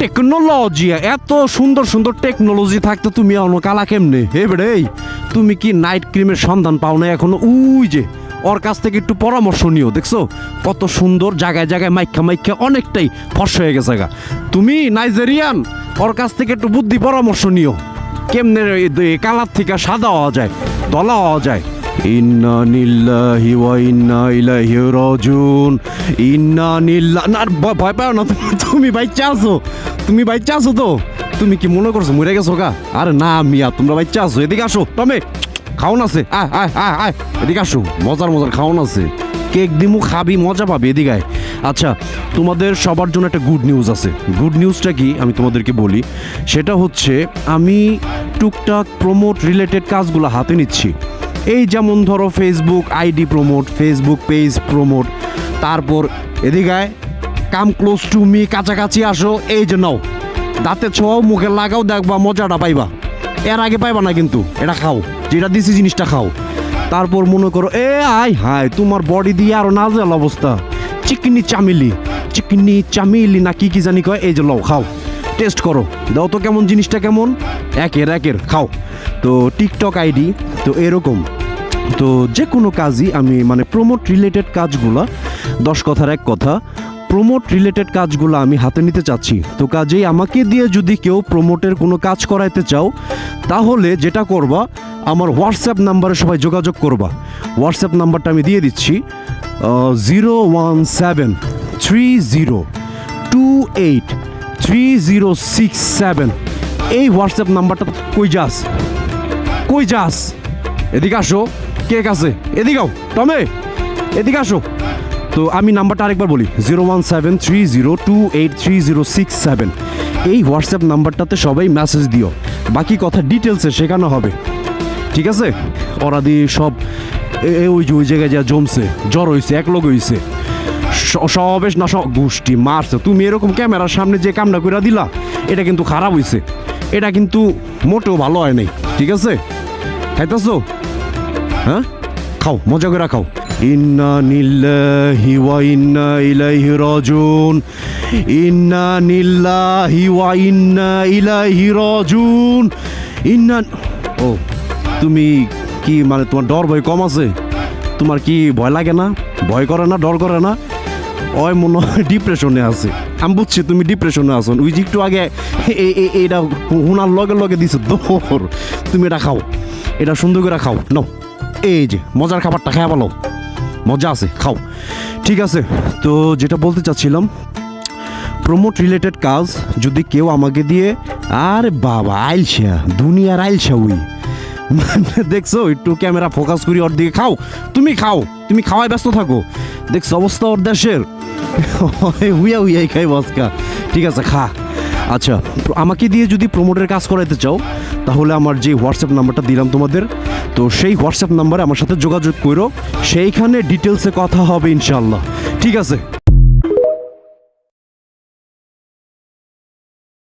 Technology এত সুন্দর সুন্দর টেকনোলজি থাকতে তুমি অন্য কালা কেমনে? হে বেড়ে তুমি কি নাইট ক্রিমের সন্ধান পাও না এখনও? উই যে, ওর কাছ থেকে একটু পরামর্শ নিও, দেখছ? কত সুন্দর জায়গায় জায়গায় মাইখা মাইখা অনেকটাই ফর্স হয়ে গেছে গা। তুমি নাইজেরিয়ান ওর কাছ থেকে একটু বুদ্ধি পরামর্শ নিও। কেমনে কালার থেকে সাদা হওয়া যায় দলা হওয়া যায়? ইন্না নিল্লাহি ওয়া ইন্না ইলাইহি রাজিউন ইন্না নিল্লা না ভয়- পাও না, তুমি- বাচ্চা আছো। তুমি বাচ্চা আছো তো। তুমি কি মনে করছ মরে গেছো গা? আরে না, মিয়া, তোমরা বাচ্চা আছো। এদিকে আসো, টমে। খাওন আছে। আয় আয় আয় আয়। এদিকে আসো, মজার মজার খাওন আছে। কেক দিমু, খাবি, মজা পাবি এদিকে আচ্ছা তোমাদের সবার জন্য একটা গুড নিউজ আছে। গুড নিউজটা কি? আমি তোমাদেরকে বলি। সেটা হচ্ছে, আমি টুকটাক প্রমোট রিলেটেড কাজগুলো হাতে নিচ্ছি। এই যেমন ধরো Facebook ID promote Facebook page promote তারপর এদিকে কাম ক্লোজ টু মি কাছাকাছি আসো, এই যে নাও, দাঁতে ছোঁয়াও, মুখে লাগাও, দেখবা, মজাটা পাইবা। এর আগে পাইবা না কিন্তু, এটা খাও, যেটা দিছি জিনিসটা খাও। তারপর মনে করো, এ আই হাই তোমার বডি দিয়ে আরও নাজেল অবস্থা। চিকনি চামিলি চিকনি চামিলি না কি কি জানি কয়, এই যে লও খাও। টেস্ট করো, দাও তো কেমন, জিনিসটা কেমন? একের একের, খাও। তো টিকটক আইডি তো এরকম। তো যে কোনো কাজই আমি মানে প্রমোট রিলেটেড কাজগুলো, দশ কথার এক কথা প্রমোট রিলেটেড কাজগুলো আমি হাতে নিতে চাচ্ছি। তো কাজেই আমাকে দিয়ে যদি কেউ প্রমোটের কোনো কাজ করাইতে চাও, তাহলে যেটা করবা, আমার হোয়াটসঅ্যাপ নাম্বারে সবাই যোগাযোগ করবা। হোয়াটসঅ্যাপ নাম্বারটা আমি দিয়ে দিচ্ছি zero one seven three zero two eight three zero six seven এই হোয়াটসঅ্যাপ নাম্বারটা কই যাস? কই যাস? এদিকে আসো। কে কাছে এদিকেও টমে, এদিকে আসো। তো আমি নাম্বারটা আরেকবার বলি, zero one seven three zero two eight three zero six seven. এই হোয়াটসঅ্যাপ নাম্বারটাতে সবাই মেসেজ দিও। বাকি কথা ডিটেলসে শেখানো হবে। ঠিক আছে? ওরা দিয়ে সব ওই যে, ওই জায়গায় যা জমছে, জ্বর হয়েছে এক হয়েছে সবেশ না গোষ্ঠী মারছে। তুমি এরকম ক্যামেরার সামনে যে কামটা করে দিলা, এটা কিন্তু খারাপ হয়েছে এটা কিন্তু মোটেও ভালো হয় নাই। ঠিক আছে? খাইতেছো? হ্যাঁ? খাও, মজা করে খাও। ইন্না নিল্লাহি ওয়া ইন্না ইলাইহি রাজিউন ইন্না নিল্লাহি ওয়া ইন্না ইলাইহি রাজিউন ইন্না, ও, তুমি কি মানে তোমার ডর ভয় কম আছে? তোমার কি ভয় লাগে না? ভয় করে না, ডর করে না? ওই মনে হয় ডিপ্রেশনে আছে। আমি বুঝছি তুমি ডিপ্রেশনে আছো। ওই যে একটু আগে এ- এ- এটা হুনার লগে লগে দিছো দৌড়। তুমি এটা খাও। এটা সুন্দর করে খাও। নাও। এই যে, মজার খাবারটা খাওয়া ভালো মজা আছে, খাও। ঠিক আছে, তো যেটা বলতে চাচ্ছিলাম প্রমোট রিলেটেড কাজ যদি কেউ আমাকে দিয়ে, আরে বাবা আইলসা দুনিয়ার আইলসা উই। মানে দেখছ, একটু ক্যামেরা ফোকাস করি ওর দিকে, খাও। তুমি খাও, তুমি খাওয়ায় ব্যস্ত থাকো। দেখছ, অবস্থা ওর দেশের। হুইয়া হুইয়াই খাই বসকা ঠিক আছে, খা। আচ্ছা আমাকে দিয়ে যদি প্রমোটের কাজ করাইতে চাও, তাহলে আমার যে হোয়াটসঅ্যাপ নাম্বারটা দিলাম তোমাদের তো সেই হোয়াটসঅ্যাপ নাম্বারে আমার সাথে যোগাযোগ করো। সেইখানে ডিটেলসে কথা হবে ইনশাল্লাহ ঠিক আছে?